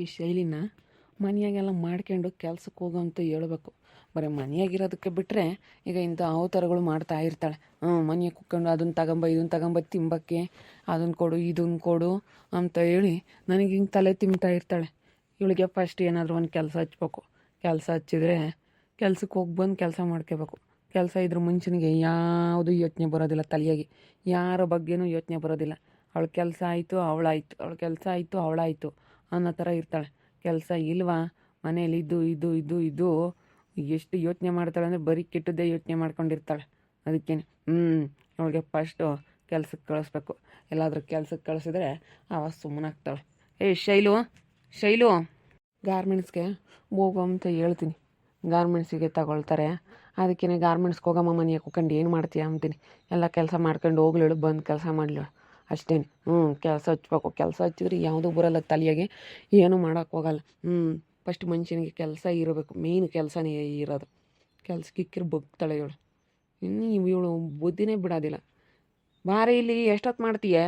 ಈ ಶೈಲಿನ ಮನೆಯಾಗೆಲ್ಲ ಮಾಡ್ಕೊಂಡು ಕೆಲ್ಸಕ್ಕೆ ಹೋಗೋ ಅಂತ ಹೇಳ್ಬೇಕು. ಬರೀ ಮನೆಯಾಗಿರೋದಕ್ಕೆ ಬಿಟ್ಟರೆ ಈಗ ಇಂಥ ಅವತಾರಗಳು ಮಾಡ್ತಾ ಇರ್ತಾಳೆ. ಹ್ಞೂ, ಮನೆಗೆ ಕುತ್ಕೊಂಡು ಅದನ್ನು ತಗೊಂಬ, ಇದನ್ನು ತಗೊಂಬ, ತಿಂಬಕ್ಕೆ, ಅದನ್ನು ಕೊಡು, ಇದನ್ನು ಕೊಡು ಅಂತ ಹೇಳಿ ನನಗೆ ಹಿಂಗೆ ತಲೆ ತಿಂತಾ ಇರ್ತಾಳೆ. ಇವಳಿಗೆ ಫಸ್ಟ್ ಏನಾದರೂ ಒಂದು ಕೆಲಸ ಹಚ್ಬೇಕು. ಕೆಲಸ ಹಚ್ಚಿದ್ರೆ ಕೆಲ್ಸಕ್ಕೆ ಹೋಗಿ ಬಂದು ಕೆಲಸ ಮಾಡ್ಕೋಬೇಕು. ಕೆಲಸ ಇದ್ರ ಮುಂಚೆನಿಗೆ ಯಾವುದು ಯೋಚನೆ ಬರೋದಿಲ್ಲ ತಲೆಯಾಗಿ. ಯಾರ ಬಗ್ಗೆನೂ ಯೋಚನೆ ಬರೋದಿಲ್ಲ. ಅವಳ ಕೆಲಸ ಆಯಿತು, ಅವಳಾಯಿತು. ಅವಳ ಕೆಲಸ ಆಯಿತು, ಅವಳಾಯಿತು. ಅನ್ನೋ ಥರ ಇರ್ತಾಳೆ. ಕೆಲಸ ಇಲ್ವಾ? ಮನೇಲಿ ಇದು ಇದು ಇದು ಇದು. ಎಷ್ಟು ಯೋಚನೆ ಮಾಡ್ತಾಳೆ ಅಂದರೆ ಬರೀ ಕೆಟ್ಟದ್ದೇ ಯೋಚನೆ ಮಾಡ್ಕೊಂಡಿರ್ತಾಳೆ. ಅದಕ್ಕೇನೆ ಹ್ಞೂ ಅವಳಿಗೆ ಫಸ್ಟು ಕೆಲ್ಸಕ್ಕೆ ಕಳಿಸ್ಬೇಕು. ಎಲ್ಲಾದರೂ ಕೆಲ್ಸಕ್ಕೆ ಕಳಿಸಿದ್ರೆ ಅವ ಸುಮ್ಮನಾಗ್ತಾಳೆ ಏ, ಶೈಲು ಶೈಲು. ಗಾರ್ಮೆಂಟ್ಸ್ಗೆ ಹೋಗೋ ಅಂತ ಹೇಳ್ತೀನಿ. ಗಾರ್ಮೆಂಟ್ಸಿಗೆ ತಗೊಳ್ತಾರೆ. ಅದಕ್ಕೇನೆ ಗಾರ್ಮೆಂಟ್ಸ್ಗೆ ಹೋಗಮ್ಮ ಮನೆಗೆ ಕುತ್ಕೊಂಡು ಏನು ಮಾಡ್ತೀಯ ಅಂತೀನಿ. ಎಲ್ಲ ಕೆಲಸ ಮಾಡ್ಕೊಂಡು ಹೋಗ್ಲೇಳು ಬಂದು ಕೆಲಸ ಮಾಡಲೇಳು ಅಷ್ಟೇ ಹ್ಞೂ ಕೆಲಸ ಹಚ್ಬೇಕು, ಕೆಲಸ ಹಚ್ಚಿದ್ರೆ ಯಾವುದೂ ಬರಲ್ಲ ತಲೆಯಾಗೆ. ಏನೂ ಮಾಡೋಕ್ಕೋಗಲ್ಲ ಹ್ಞೂ ಫಸ್ಟ್ ಮನುಷ್ಯನಿಗೆ ಕೆಲಸ ಇರಬೇಕು. ಮೇಯ್ನ್ ಕೆಲಸನೇ ಇರೋದು. ಕೆಲ್ಸಕ್ಕೆ ಇಕ್ಕಿರು ಬಗ್ತಾಳೆ ಇವಳು. ಇನ್ನು ಇವಳು ಬುದ್ಧಿನೇ ಬಿಡೋದಿಲ್ಲ. ಬಾರಿ ಇಲ್ಲಿ ಎಷ್ಟೊತ್ತು ಮಾಡ್ತೀಯ?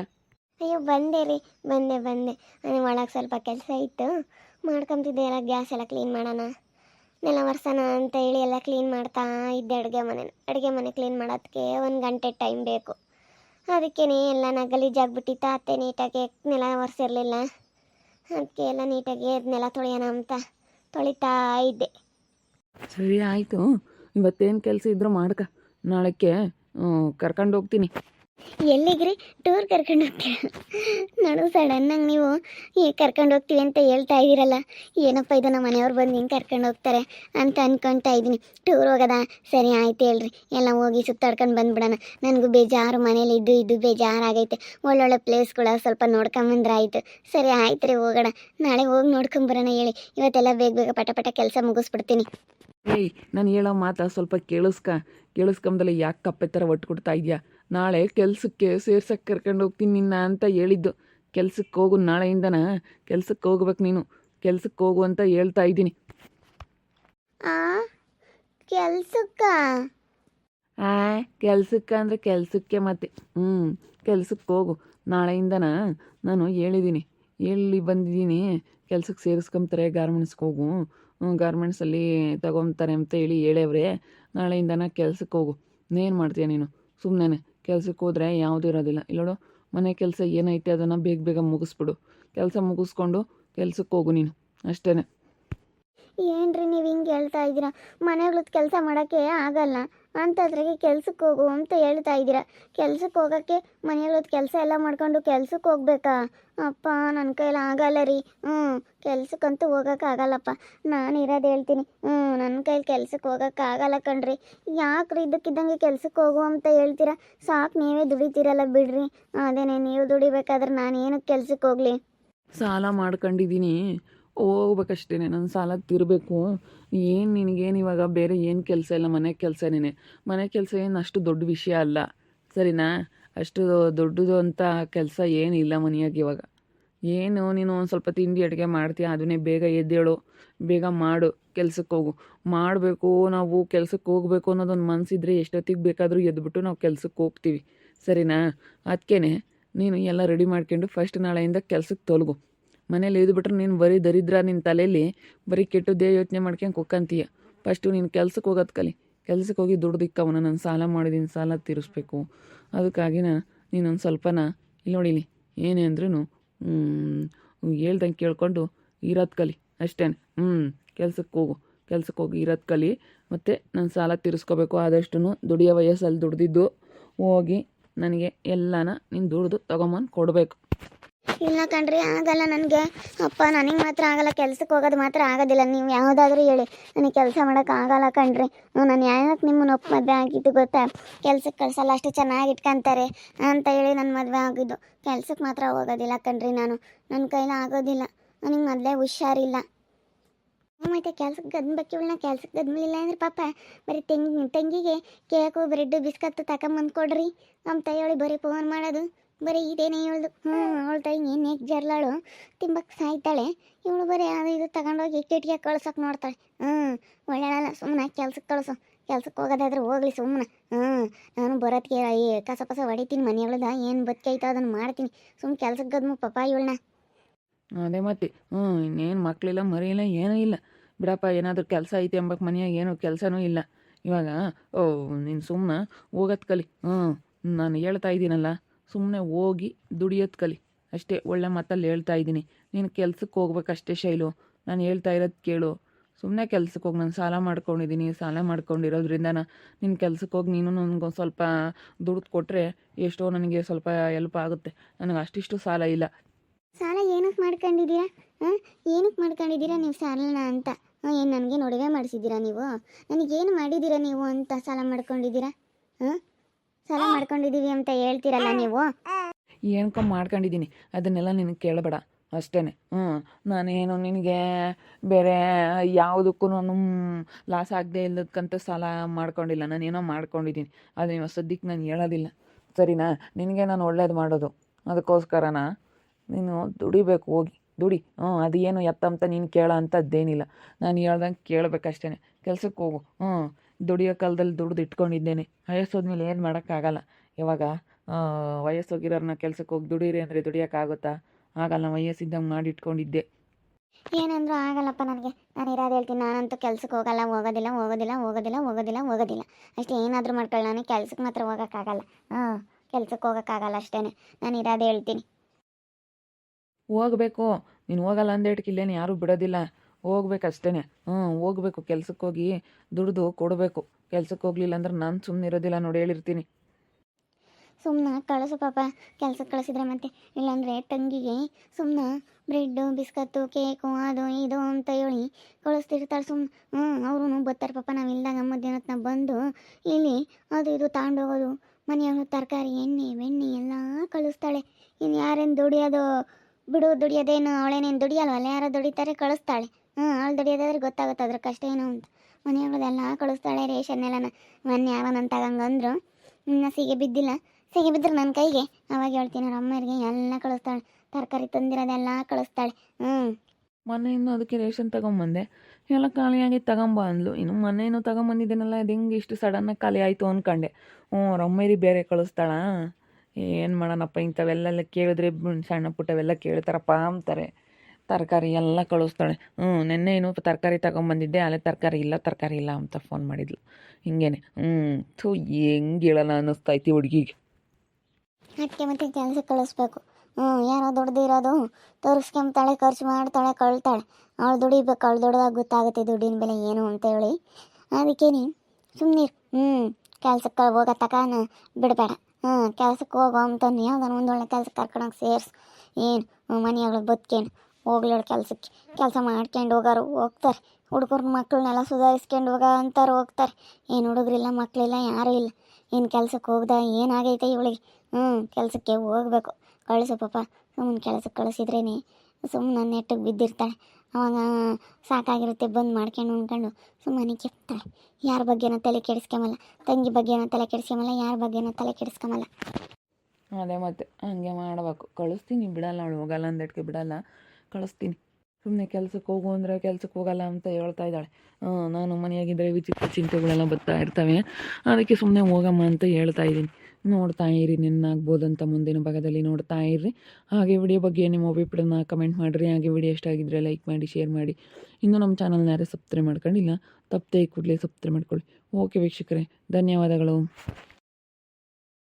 ಅಯ್ಯೋ, ಬಂದೆ ರೀ. ಬಂದೆ ಬಂದೆ. ನನಗೆ ಒಳಗೆ ಸ್ವಲ್ಪ ಕೆಲಸ ಇತ್ತು. ಮಾಡ್ಕೊಂತಿದ್ದೆ ಎಲ್ಲ, ಗ್ಯಾಸ್ ಎಲ್ಲ ಕ್ಲೀನ್ ಮಾಡೋಣ. ನೆಲ ಒರ್ಸೋಣ ಅಂತ ಹೇಳಿ ಎಲ್ಲ ಕ್ಲೀನ್ ಮಾಡ್ತಾ ಇದ್ದೆ ಅಡುಗೆ ಮನೆ ಅಡುಗೆ ಮನೆ ಕ್ಲೀನ್ ಮಾಡೋದಕ್ಕೆ ಒಂದು ಗಂಟೆ ಟೈಮ್ ಬೇಕು. ಅದಕ್ಕೇ ಎಲ್ಲ ಗಲೀಜು ಗಲೀಜಾಗ್ಬಿಟ್ಟಿತ್ತು ಅತ್ತೆ ನೀಟಾಗಿ ನೆಲ ಒರೆಸಿರಲಿಲ್ಲ. ಅದಕ್ಕೆ ಎಲ್ಲ ನೀಟಾಗಿ ಅದನ್ನೆಲ್ಲ ತೊಳೆಯೋಣ ಅಂತ ತೊಳಿತಾ ಇದ್ದೆ. ಸರಿ, ಆಯಿತು. ಇವತ್ತೇನು ಕೆಲಸ ಇದ್ರೂ ಮಾಡ್ಕ. ನಾಳೆಗೆ ಕರ್ಕೊಂಡು ಹೋಗ್ತೀನಿ ಎಲ್ಲಿಗ್ರಿ? ಟೂರ್ ಕರ್ಕೊಂಡು ಹೋಗ್ತೀರ? ನೋಡು ಸಡನ್ನಾಗಿ ನೀವು ಈ ಕರ್ಕೊಂಡು ಹೋಗ್ತೀವಿ ಅಂತ ಹೇಳ್ತಾ ಇದ್ದೀರಲ್ಲ ಏನಪ್ಪ ಇದು ನಮ್ಮ ಮನೆಯವ್ರು ಬಂದು ಹಿಂಗೆ ಕರ್ಕೊಂಡು ಹೋಗ್ತಾರೆ ಅಂತ ಅನ್ಕೊತಾ ಇದ್ದೀನಿ ಟೂರ್ ಹೋಗೋದ? ಸರಿ ಆಯ್ತು ಹೇಳ್ರಿ. ಎಲ್ಲ ಹೋಗಿ ಸುತ್ತಾಡ್ಕೊಂಡು ಬಂದ್ಬಿಡೋಣ. ನನಗೂ ಬೇಜಾರು ಮನೇಲಿ ಇದ್ದು ಇದ್ದು ಬೇಜಾರಾಗೈತೆ. ಒಳ್ಳೊಳ್ಳೆ ಪ್ಲೇಸ್ಗಳ ಸ್ವಲ್ಪ ನೋಡ್ಕೊಂಬಂದ್ರೆ ಆಯಿತು ಸರಿ ಆಯ್ತು ರೀ, ಹೋಗೋಣ. ನಾಳೆ ಹೋಗಿ ನೋಡ್ಕೊಂಬರೋಣ ಹೇಳಿ. ಇವತ್ತೆಲ್ಲ ಬೇಗ ಬೇಗ ಪಟ ಪಟ ಕೆಲಸ ಮುಗಿಸ್ಬಿಡ್ತೀನಿ. ಏಯ್, ನಾನು ಹೇಳೋ ಮಾತಾ ಸ್ವಲ್ಪ ಕೇಳಿಸ್ಕ. ಕೇಳಿಸ್ಕೊಂಬದಲ್ಲ ಯಾಕೆ ಕಪ್ಪೆ ಥರ ಒಟ್ಟು ಕೊಡ್ತಾ ಇದೆಯಾ? ನಾಳೆ ಕೆಲಸಕ್ಕೆ ಸೇರ್ಸಕ್ಕೆ ಕರ್ಕೊಂಡು ಹೋಗ್ತೀನಿ ನಿನ್ನ ಅಂತ ಹೇಳಿದ್ದು. ಕೆಲ್ಸಕ್ಕೆ ಹೋಗು ನಾಳೆಯಿಂದನ? ಕೆಲ್ಸಕ್ಕೆ ಹೋಗ್ಬೇಕು ನೀನು. ಕೆಲ್ಸಕ್ಕೆ ಹೋಗು ಅಂತ ಹೇಳ್ತಾ ಇದ್ದೀನಿ. ಆ? ಕೆಲ್ಸಕ್ಕ? ಆ ಕೆಲ್ಸಕ್ಕೆ ಅಂದರೆ ಕೆಲಸಕ್ಕೆ ಮತ್ತೆ. ಹ್ಞೂ ಕೆಲ್ಸಕ್ಕೆ ಹೋಗು. ನಾಳೆಯಿಂದನ? ನಾನು ಹೇಳಿದ್ದೀನಿ. ಹೇಳಿ ಬಂದಿದ್ದೀನಿ. ಕೆಲ್ಸಕ್ಕೆ ಸೇರಿಸ್ಕೊಂತಾರೆ ಗಾರ್ಮೆಂಟ್ಸ್ಗೆ ಹೋಗು. ಗಾರ್ಮೆಂಟ್ಸಲ್ಲಿ ತಗೊತಾರೆ ಅಂತ ಹೇಳಿ ಹೇಳೇವ್ರೆ. ನಾಳೆಯಿಂದನ ಕೆಲ್ಸಕ್ಕೆ ಹೋಗು. ಏನು ಮಾಡ್ತೀಯ ನೀನು? ಸುಮ್ಮನೆ ಕೆಲ್ಸಕ್ಕೆ ಹೋದ್ರೆ ಯಾವುದೂ ಇರೋದಿಲ್ಲ. ಇಲ್ಲೋಡು ಮನೆ ಕೆಲಸ ಏನೈತೆ ಅದನ್ನು ಬೇಗ ಬೇಗ ಮುಗಿಸ್ಬಿಡು. ಕೆಲಸ ಮುಗಿಸ್ಕೊಂಡು ಕೆಲ್ಸಕ್ಕೆ ಹೋಗು ನೀನು. ಅಷ್ಟೇ ಏನ್ರಿ ನೀವು ಹಿಂಗೆ ಹೇಳ್ತಾ ಇದ್ದೀರಾ? ಮನೆಗಳದ್ದು ಕೆಲಸ ಮಾಡೋಕ್ಕೆ ಆಗಲ್ಲ. ಅಂಥದ್ರಾಗೆ ಕೆಲ್ಸಕ್ಕೆ ಹೋಗು ಅಂತ ಹೇಳ್ತಾ ಇದ್ದೀರಾ. ಕೆಲ್ಸಕ್ಕೆ ಹೋಗೋಕ್ಕೆ ಮನೆಗಳದ್ದು ಕೆಲಸ ಎಲ್ಲ ಮಾಡ್ಕೊಂಡು ಕೆಲ್ಸಕ್ಕೆ ಹೋಗ್ಬೇಕಾ? ಅಪ್ಪ ನನ್ನ ಕೈಯಲ್ಲಿ ಆಗಲ್ಲ ರೀ. ಹ್ಞೂ ಕೆಲ್ಸಕ್ಕಂತೂ ಹೋಗೋಕ್ಕಾಗಲ್ಲಪ್ಪ ನಾನು ಇರೋದು ಹೇಳ್ತೀನಿ. ಹ್ಞೂ ನನ್ನ ಕೈಲಿ ಕೆಲ್ಸಕ್ಕೆ ಆಗಲ್ಲ ಕಣ್ರಿ. ಯಾಕ್ರಿ ಇದಕ್ಕಿದ್ದಂಗೆ ಕೆಲ್ಸಕ್ಕೆ ಹೋಗು ಅಂತ ಹೇಳ್ತೀರಾ? ಸಾಕು ನೀವೇ ದುಡಿತೀರಲ್ಲ ಬಿಡ್ರಿ. ಅದೇನೆ, ನೀವು ದುಡಿಬೇಕಾದ್ರೆ ನಾನು ಏನಕ್ಕೆ ಕೆಲ್ಸಕ್ಕೆ ಹೋಗಲಿ? ಸಾಲ ಮಾಡ್ಕೊಂಡಿದ್ದೀನಿ. ಹೋಗ್ಬೇಕಷ್ಟೇ ನನ್ನ ಸಾಲ ತೀರಬೇಕು. ಏನು ನಿನಗೇನು ಇವಾಗ ಬೇರೆ ಏನು ಕೆಲಸ ಇಲ್ಲ, ಮನೆ ಕೆಲಸನೇ ಮನೆ ಕೆಲಸ ಏನು ಅಷ್ಟು ದೊಡ್ಡ ವಿಷಯ ಅಲ್ಲ. ಸರಿನಾ? ಅಷ್ಟು ದೊಡ್ಡದು ಅಂತ ಕೆಲಸ ಏನಿಲ್ಲ ಮನೆಯಾಗ ಇವಾಗ. ಏನು, ನೀನು ಒಂದು ಸ್ವಲ್ಪ ತಿಂಡಿ ಅಡುಗೆ ಮಾಡ್ತೀಯ, ಅದನ್ನೇ ಬೇಗ ಎದ್ದೇಳು ಬೇಗ ಮಾಡು ಕೆಲ್ಸಕ್ಕೆ ಹೋಗು. ಮಾಡಬೇಕು, ನಾವು ಕೆಲ್ಸಕ್ಕೆ ಹೋಗ್ಬೇಕು ಅನ್ನೋದೊಂದು ಮನಸ್ಸಿದ್ರೆ ಎಷ್ಟೊತ್ತಿಗೆ ಬೇಕಾದರೂ ಎದ್ಬಿಟ್ಟು ನಾವು ಕೆಲ್ಸಕ್ಕೆ ಹೋಗ್ತೀವಿ. ಸರಿನಾ? ಅದಕ್ಕೇ ನೀನು ಎಲ್ಲ ರೆಡಿ ಮಾಡ್ಕೊಂಡು ಫಸ್ಟ್ ನಾಳೆಯಿಂದ ಕೆಲ್ಸಕ್ಕೆ ತೊಲಗು. ಮನೇಲಿ ಇದ್ಬಿಟ್ರೆ ನೀನು ಬರೀ ದರಿದ್ರ ನಿನ್ನ ತಲೆಯಲ್ಲಿ ಬರೀ ಕೆಟ್ಟದ್ದೇ ಯೋಚನೆ ಮಾಡ್ಕೊಂಡು ಕುಕ್ಕಂತೀಯ. ಫಸ್ಟು ನೀನು ಕೆಲ್ಸಕ್ಕೆ ಹೋಗೋದು ಕಲಿ. ಕೆಲ್ಸಕ್ಕೆ ಹೋಗಿ ದುಡ್ದಿಕ್ಕವನ ನಾನು ಸಾಲ ಮಾಡಿದ್ದೀನಿ ಸಾಲ ತೀರಿಸ್ಬೇಕು. ಅದಕ್ಕಾಗಿನ ನೀನೊಂದು ಸ್ವಲ್ಪನ ಇಲ್ಲಿ ನೋಡಿಲಿ ಏನೇ ಅಂದ್ರೂ ಹೇಳ್ದಂಗೆ ಕೇಳ್ಕೊಂಡು ಇರೋದು ಕಲಿ ಅಷ್ಟೇ ಹ್ಞೂ ಕೆಲ್ಸಕ್ಕೆ ಹೋಗು ಕೆಲ್ಸಕ್ಕೆ ಹೋಗಿ ಇರೋದು ಕಲಿ. ಮತ್ತು ನಾನು ಸಾಲ ತೀರಿಸ್ಕೋಬೇಕು ಆದಷ್ಟು ದುಡಿಯೋ ವಯಸ್ಸಲ್ಲಿ ದುಡ್ದಿದ್ದು ಹೋಗಿ ನನಗೆ ಎಲ್ಲನ ನೀನು ದುಡ್ದು ತೊಗೊಂಬಂದು ಕೊಡಬೇಕು. ಇಲ್ಲ ಕಣ್ರಿ, ಆಗಲ್ಲ ನನಗೆ. ಅಪ್ಪ, ನನಗೆ ಮಾತ್ರ ಆಗಲ್ಲ ಕೆಲ್ಸಕ್ಕೆ ಹೋಗೋದು ಮಾತ್ರ ಆಗೋದಿಲ್ಲ. ನೀವು ಯಾವುದಾದ್ರೂ ಹೇಳಿ. ನನಗೆ ಕೆಲಸ ಮಾಡೋಕೆ ಆಗಲ್ಲ ಕಣ್ರಿ. ನಾನು ಯಾಕೆ ನಿಮ್ಮನ್ನ ಒಪ್ಪು ಮದುವೆ ಆಗಿದ್ದು ಗೊತ್ತಾ? ಕೆಲ್ಸಕ್ಕೆ ಕಳ್ಸಲ್ಲ, ಅಷ್ಟು ಚೆನ್ನಾಗಿ ಇಟ್ಕೊಂತಾರೆ ಅಂತ ಹೇಳಿ ನನ್ನ ಮದುವೆ ಆಗಿದ್ದು. ಕೆಲ್ಸಕ್ಕೆ ಮಾತ್ರ ಹೋಗೋದಿಲ್ಲ ಕಣ್ರಿ ನಾನು. ನನ್ನ ಕೈಲಿ ಆಗೋದಿಲ್ಲ. ನನಗೆ ಮೊದಲೇ ಹುಷಾರಿಲ್ಲ. ಮತ್ತೆ ಕೆಲ್ಸಕ್ಕೆ ಗದ್ಬೇಕು ಇವಳನ್ನ ಕೆಲ್ಸಕ್ಕೆ ಗದ್ಮಿಲ್ಲ ಅಂದ್ರೆ ಪಾಪ ಬರೀ ತೆಂಗಿ, ತೆಂಗಿಗೆ ಕೇಕು ಬ್ರೆಡ್ಡು ಬಿಸ್ಕತ್ತು ತಗೊಂಬಂದು ಕೊಡ್ರಿ ನಮ್ಮ ಹೇಳಿ ಬರೀ ಫೋನ್ ಮಾಡೋದು. ಬರೀ ಇದೇನೇ ಇವಳ್ದು ಹ್ಞೂ ಅವಳ ತಾಯಿ ಏನು ಏಕ್ ಜರ್ಲಾಳು ತಿಂಬಕ್ಕೆ ಸಾಯ್ತಾಳೆ. ಇವಳು ಬರೀ ಅದು ಇದು ತಗೊಂಡೋಗಿ ಕಿಟಕಿ ಕಳ್ಸೋಕೆ ನೋಡ್ತಾಳೆ. ಹ್ಞೂ ಒಳ್ಳೆಯಲ್ಲ ಸುಮ್ಮನೆ ಕೆಲ್ಸಕ್ಕೆ ಕಳಿಸು. ಕೆಲ್ಸಕ್ಕೆ ಹೋಗೋದಾದ್ರೆ ಹೋಗ್ಲಿ ಸುಮ್ಮನೆ ಹ್ಞೂ ನಾನು ಬರೋದಕ್ಕೆ ಈ ಕಸ ಪಸ ಹೊಡಿತೀನಿ ಮನೆಯೊಳದ ಏನು ಬದುಕೈತೋ ಅದನ್ನು ಮಾಡ್ತೀನಿ. ಸುಮ್ಮನೆ ಕೆಲ್ಸಕ್ಕೆ ಗದ್ಮು ಪಾಪ ಇವಳನ್ನ. ಅದೇ ಮತ್ತೆ. ಹ್ಞೂ ಇನ್ನೇನು ಮಕ್ಕಳಿಲ್ಲ ಮರಿಯಿಲ್ಲ, ಏನೂ ಇಲ್ಲ. ಬಿಡಪ್ಪ, ಏನಾದರೂ ಕೆಲಸ ಐತೆ ಎಂಬಕ್ಕೆ ಮನೆಯಾಗ ಏನೂ ಕೆಲಸನೂ ಇಲ್ಲ. ಇವಾಗ, ಓ, ನೀನು ಸುಮ್ಮನೆ ಹೋಗೋದು ಕಲಿ. ಹ್ಞೂ ನಾನು ಹೇಳ್ತಾ ಇದ್ದೀನಲ್ಲ ಸುಮ್ಮನೆ ಹೋಗಿ ದುಡಿಯೋದು ಕಲಿ. ಅಷ್ಟೇ ಒಳ್ಳೆ ಮಾತಲ್ಲಿ ಹೇಳ್ತಾ ಇದ್ದೀನಿ. ನೀನು ಕೆಲ್ಸಕ್ಕೆ ಹೋಗ್ಬೇಕಷ್ಟೇ ಶೈಲು. ನಾನು ಹೇಳ್ತಾ ಇರೋದು ಕೇಳು. ಸುಮ್ಮನೆ ಕೆಲ್ಸಕ್ಕೆ ಹೋಗಿ, ನಾನು ಸಾಲ ಮಾಡ್ಕೊಂಡಿದ್ದೀನಿ ಸಾಲ ಮಾಡ್ಕೊಂಡಿರೋದ್ರಿಂದ ನಿನ್ನ ಕೆಲ್ಸಕ್ಕೆ ಹೋಗಿ, ನೀನು ನನಗೆ ಸ್ವಲ್ಪ ದುಡ್ಡು ಕೊಟ್ಟರೆ ಎಷ್ಟೋ ನನಗೆ ಸ್ವಲ್ಪ ಹೆಲ್ಪ್ ಆಗುತ್ತೆ. ನನಗೆ ಅಷ್ಟಿಷ್ಟು ಸಾಲ ಇಲ್ಲ. ಸಾಲ ಏನಕ್ಕೆ ಮಾಡ್ಕೊಂಡಿದ್ದೀರಾ ಹಾಂ? ಏನಕ್ಕೆ ಮಾಡ್ಕೊಂಡಿದ್ದೀರಾ ನೀವು ಸಾಲನ ಅಂತ? ಏನು ನನಗೆ ಒಡವೆ ಮಾಡಿಸಿದ್ದೀರಾ ನೀವು? ನನಗೇನು ಮಾಡಿದ್ದೀರಾ ನೀವು ಅಂತ ಸಾಲ ಮಾಡ್ಕೊಂಡಿದ್ದೀರಾ ಹಾಂ? ಸಾಲ ಮಾಡ್ಕೊಂಡಿದ್ದೀವಿ ಅಂತ ಹೇಳ್ತೀರಲ್ಲ ನೀವು? ಏನ್ಕ ಮಾಡ್ಕೊಂಡಿದ್ದೀನಿ ಅದನ್ನೆಲ್ಲ ನಿನಗೆ ಕೇಳಬೇಡ. ಅಷ್ಟೇನೆ. ಹ್ಞೂ ನಾನೇನು ನಿನಗೆ ಬೇರೆ ಯಾವುದಕ್ಕೂ ನಾನು ಲಾಸ್ ಆಗದೆ ಇಲ್ಲದಕ್ಕಂತ ಸಾಲ ಮಾಡ್ಕೊಂಡಿಲ್ಲ. ನಾನೇನೋ ಮಾಡ್ಕೊಂಡಿದ್ದೀನಿ ಅದು ನೀವು ಸದ್ಯಕ್ಕೆ ನಾನು ಹೇಳೋದಿಲ್ಲ. ಸರಿನಾ? ನಿನಗೆ ನಾನು ಒಳ್ಳೇದು ಮಾಡೋದು. ಅದಕ್ಕೋಸ್ಕರನಾ? ನೀನು ದುಡಿಬೇಕು ಹೋಗಿ. ದುಡಿ. ಹ್ಞೂ ಅದೇನು ಏನು ಎತ್ತಂತ ನೀನು ಕೇಳೋ ಅಂಥದ್ದೇನಿಲ್ಲ ನಾನು ಹೇಳ್ದಂಗೆ ಕೇಳಬೇಕಷ್ಟೇ ಕೆಲಸಕ್ಕೆ ಹೋಗು. ಹ್ಞೂ ದುಡಿಯೋ ಕಾಲದಲ್ಲಿ ದುಡ್ದು ಇಟ್ಕೊಂಡಿದ್ದೇನೆ. ವಯಸ್ಸೋದ್ಮೇಲೆ ಏನು ಮಾಡೋಕ್ಕಾಗಲ್ಲ. ಇವಾಗ ವಯಸ್ಸೋಗಿರೋರನ್ನ ಕೆಲಸಕ್ಕೆ ಹೋಗಿ ದುಡೀರಿ ಅಂದರೆ ದುಡಿಯೋಕ್ಕಾಗುತ್ತಾ? ಆಗಲ್ಲ ವಯಸ್ಸಿದ್ದಂಗೆ ಮಾಡಿ ಇಟ್ಕೊಂಡಿದ್ದೆ. ಏನಂದ್ರೂ ಆಗಲ್ಲಪ್ಪ ನನಗೆ. ನಾನು ಇರೋದು ಹೇಳ್ತೀನಿ. ನಾನಂತೂ ಕೆಲ್ಸಕ್ಕೆ ಹೋಗಲ್ಲ ಹೋಗೋದಿಲ್ಲ ಹೋಗೋದಿಲ್ಲ ಹೋಗೋದಿಲ್ಲ ಹೋಗೋದಿಲ್ಲ ಹೋಗೋದಿಲ್ಲ. ಅಷ್ಟೇ ಏನಾದರೂ ಮಾಡ್ಕೊಳ್ಳಿ. ನಾನು ಕೆಲ್ಸಕ್ಕೆ ಮಾತ್ರ ಹೋಗೋಕ್ಕಾಗಲ್ಲ. ಹಾಂ ಕೆಲ್ಸಕ್ಕೆ ಹೋಗೋಕ್ಕಾಗಲ್ಲ ಅಷ್ಟೇ ನಾನು ಇರೋದು ಹೇಳ್ತೀನಿ. ಹೋಗಬೇಕು. ನೀನು ಹೋಗಲ್ಲ ಅಂದೇಟ್ಕಿಲ್ಲೇನು ಯಾರೂ ಬಿಡೋದಿಲ್ಲ. ಹೋಗ್ಬೇಕು ಅಷ್ಟೇ ಹ್ಞೂ ಹೋಗ್ಬೇಕು. ಕೆಲ್ಸಕ್ಕೆ ಹೋಗಿ ದುಡ್ದು ಕೊಡಬೇಕು. ಕೆಲ್ಸಕ್ಕೆ ಹೋಗ್ಲಿಲ್ಲ ಅಂದ್ರೆ ನಾನು ಸುಮ್ಮನೆ ಇರೋದಿಲ್ಲ ನೋಡಿ ಹೇಳಿರ್ತೀನಿ. ಸುಮ್ಮನೆ ಕಳಿಸು ಪಾಪ. ಕೆಲ್ಸಕ್ಕೆ ಕಳಿಸಿದ್ರೆ ಮತ್ತೆ. ಇಲ್ಲಾಂದರೆ ತಂಗಿಗೆ ಸುಮ್ಮನೆ ಬ್ರೆಡ್ಡು, ಬಿಸ್ಕತ್ತು, ಕೇಕು, ಅದು, ಇದು ಅಂತ ಹೇಳಿ ಕಳಿಸ್ತಿರ್ತಾಳೆ ಸುಮ್ಮನೆ ಹ್ಞೂ ಅವರು ಬರ್ತಾರೆ ಪಾಪ. ನಾವು ಇಲ್ದಾಗ ಮಧ್ಯಾಹ್ನ ಹೊತ್ನಾಗ ಬಂದು ಇಲ್ಲಿ ಅದು ಇದು ತಗೊಂಡೋಗೋದು ಮನೆಯವರು ತರಕಾರಿ, ಎಣ್ಣೆ, ಬೆಣ್ಣೆ ಎಲ್ಲ ಕಳಿಸ್ತಾಳೆ. ಇನ್ನು ಯಾರೇನು ದುಡಿಯೋದು ಬಿಡು ದುಡಿಯೋದೇನು, ಅವಳೇನೇನು ದುಡಿಯಲ್ವಲ್ಲ? ಯಾರೋ ದುಡಿತಾರೆ ಕಳಿಸ್ತಾಳೆ. ಹ್ಞೂ ಅವಳು ದುಡಿಯೋದಾದ್ರೆ ಗೊತ್ತಾಗುತ್ತೆ ಅದ್ರ ಕಷ್ಟ ಏನು ಅಂತ. ಮನೆಯವ್ರದೆಲ್ಲ ಕಳಿಸ್ತಾಳೆ ರೇಷನ್ ಎಲ್ಲನ. ಮೊನ್ನೆ ಯಾವ ನನ್ನ ತಗಂಗಂದ್ರು ಇನ್ನು ಸಿಗೆ ಬಿದ್ದಿಲ್ಲ. ಸಿಗೆ ಬಿದ್ದರೆ ನನ್ನ ಕೈಗೆ. ಅವಾಗ ಹೇಳ್ತೀನಿ, ಅವ್ರ ಅಮ್ಮರಿಗೆ ಎಲ್ಲ ಕಳಿಸ್ತಾಳೆ. ತರಕಾರಿ ತಂದಿರೋದೆಲ್ಲ ಕಳಿಸ್ತಾಳೆ. ಹ್ಞೂ. ಮೊನ್ನೆಯಿಂದ ಅದಕ್ಕೆ ರೇಷನ್ ತಗೊಂಬಂದೆ. ಎಲ್ಲ ಖಾಲಿಯಾಗಿ ತಗೊಂಬ ಅಂದ್ಲು. ಇನ್ನು ಮೊನ್ನೆನೂ ತಗೊಂಬಂದಿದ್ದೇನಲ್ಲ, ಅದು ಹೆಂಗೆ ಇಷ್ಟು ಸಡನ್ನಾಗಿ ಖಾಲಿ ಆಯಿತು ಅಂದ್ಕೊಂಡೆ ಹ್ಞೂ ರೊಮ್ಮೇರಿ ಬೇರೆ ಕಳಿಸ್ತಾಳ? ಏನು ಮಾಡೋಣಪ್ಪ ಇಂಥವೆಲ್ಲ ಕೇಳಿದ್ರೆ ಸಣ್ಣ ಪುಟ್ಟವೆಲ್ಲ ಕೇಳ್ತಾರಪ್ಪ ಅಂತಾರೆ. ತರಕಾರಿ ಎಲ್ಲ ಕಳಿಸ್ತಾಳೆ. ಹ್ಞೂ ನೆನ್ನೆ ಏನು ತರಕಾರಿ ತಗೊಂಬಂದಿದ್ದೆ ಅಲ್ಲೇ ತರಕಾರಿ ಇಲ್ಲ ತರಕಾರಿ ಇಲ್ಲ ಅಂತ ಫೋನ್ ಮಾಡಿದ್ಲು. ಹಿಂಗೇನೆ. ಹ್ಞೂ ಥೂ ಹೆಂಗೆ ಹೇಳೋಣ ಅನ್ನಿಸ್ತೈತಿ ಹುಡುಗಿಗೆ. ಅದಕ್ಕೆ ಮತ್ತೆ ಕೆಲಸಕ್ಕೆ ಕಳಿಸ್ಬೇಕು. ಹ್ಞೂ ಯಾರೋ ದುಡ್ದಿರೋದು ತಳೆ ಖರ್ಚು ಮಾಡ್ತಾಳೆ, ಕಳ್ತಾಳೆ. ಅವಳು ದುಡಿಬೇಕು, ಅವಳು ದುಡ್ದಾಗ ಗೊತ್ತಾಗುತ್ತೆ ದುಡ್ಡಿನ ಬೆಲೆ ಏನು ಅಂತ ಹೇಳಿ. ಅದಕ್ಕೇನೆ ಸುಮ್ಮನೆ ಹ್ಞೂ ಕೆಲ್ಸಕ್ಕೆ ಹೋಗೋ ಬಿಡಬೇಡ. ಹ್ಞೂ ಕೆಲ್ಸಕ್ಕೆ ಹೋಗೋ ಅಂತ ಯಾವ್ದಾನ ಒಂದು ಕೆಲಸ ಕರ್ಕೊಂಡೋಗಿ ಸೇರಿಸ್. ಏನು, ಮನೆಯೊಳಗೆ ಬದುಕೇನು. ಹೋಗ್ಲೇಳು ಕೆಲಸಕ್ಕೆ ಕೆಲಸ ಮಾಡ್ಕೊಂಡು ಹೋಗೋರು. ಹೋಗ್ತಾರೆ. ಹುಡುಗರ ಮಕ್ಕಳನ್ನೆಲ್ಲ ಸುಧಾರಿಸ್ಕೊಂಡು ಹೋಗ ಅಂತಾರೆ ಹೋಗ್ತಾರೆ. ಏನು ಹುಡುಗರಿಲ್ಲ ಮಕ್ಕಳಿಲ್ಲ ಯಾರೂ ಇಲ್ಲ. ಏನು ಕೆಲಸಕ್ಕೆ ಹೋಗ್ದ ಏನಾಗೈತೆ ಇವಳಿಗೆ? ಹ್ಞೂ ಕೆಲಸಕ್ಕೆ ಹೋಗ್ಬೇಕು. ಕಳಿಸು ಪಾಪ. ಸುಮ್ಮನೆ ಕೆಲಸಕ್ಕೆ ಕಳಿಸಿದ್ರೇನೆ ಸುಮ್ಮನೆ ನೆಟ್ಟಿಗೆ ಬಿದ್ದಿರ್ತಾಳೆ. ಅವಾಗ ಸಾಕಾಗಿರುತ್ತೆ, ಬಂದು ಮಾಡ್ಕೊಂಡು ಉಣ್ಕೊಂಡು ಸುಮ್ಮನೆ ಕೆಪ್ತಾಳೆ. ಯಾರ ಬಗ್ಗೆನ ತಲೆ ಕೆಡಿಸ್ಕೊಂಬಲ್ಲ. ತಂಗಿ ಬಗ್ಗೆನೂ ತಲೆ ಕೆಡಿಸ್ಕೊಂಬಲ್ಲ, ಯಾರ ಬಗ್ಗೆನೂ ತಲೆ ಕೆಡಿಸ್ಕೊಂಬಲ್ಲ. ಅದೇ ಮತ್ತೆ, ಹಂಗೆ ಮಾಡಬೇಕು. ಕಳಿಸ್ತೀನಿ, ಬಿಡಲ್ಲ ಅವಳು, ಹೋಗಲ್ಲ ಅಂದಟ್ಕೆ ಬಿಡಲ್ಲ. ಕಳಿಸ್ತೀನಿ. ಸುಮ್ಮನೆ ಕೆಲ್ಸಕ್ಕೆ ಹೋಗು ಅಂದರೆ ಕೆಲ್ಸಕ್ಕೆ ಹೋಗಲ್ಲ ಅಂತ ಹೇಳ್ತಾ ಇದ್ದಾಳೆ. ನಾನು ಮನೆಯಾಗಿದ್ದರೆ ವಿಚಿತ್ರ ಚಿಂತೆಗಳೆಲ್ಲ ಬರ್ತಾ ಇರ್ತವೆ. ಅದಕ್ಕೆ ಸುಮ್ಮನೆ ಹೋಗಮ್ಮ ಅಂತ ಹೇಳ್ತಾ ಇದ್ದೀನಿ. ನೋಡ್ತಾ ಇರಿ, ನಿನ್ನಾಗ್ಬೋದಂತ ಮುಂದಿನ ಭಾಗದಲ್ಲಿ ನೋಡ್ತಾ ಇರ್ರಿ. ಹಾಗೆ ವಿಡಿಯೋ ಬಗ್ಗೆ ನಿಮ್ಮ ಅಭಿಪ್ರಾಯನ ಕಮೆಂಟ್ ಮಾಡಿರಿ. ಹಾಗೆ ವಿಡಿಯೋ ಇಷ್ಟ ಆಗಿದ್ದರೆ ಲೈಕ್ ಮಾಡಿ ಶೇರ್ ಮಾಡಿ. ಇನ್ನೂ ನಮ್ಮ ಚಾನಲ್ನ ಯಾರೇ ಸಬ್ಸ್ಕ್ರೈಬ್ ಮಾಡ್ಕೊಂಡಿಲ್ಲ, ತಪ್ಪದೆ ಕೂಡಲೇ ಸಬ್ಸ್ಕ್ರೈಬ್ ಮಾಡ್ಕೊಳ್ಳಿ. ಓಕೆ ವೀಕ್ಷಕರೇ, ಧನ್ಯವಾದಗಳು.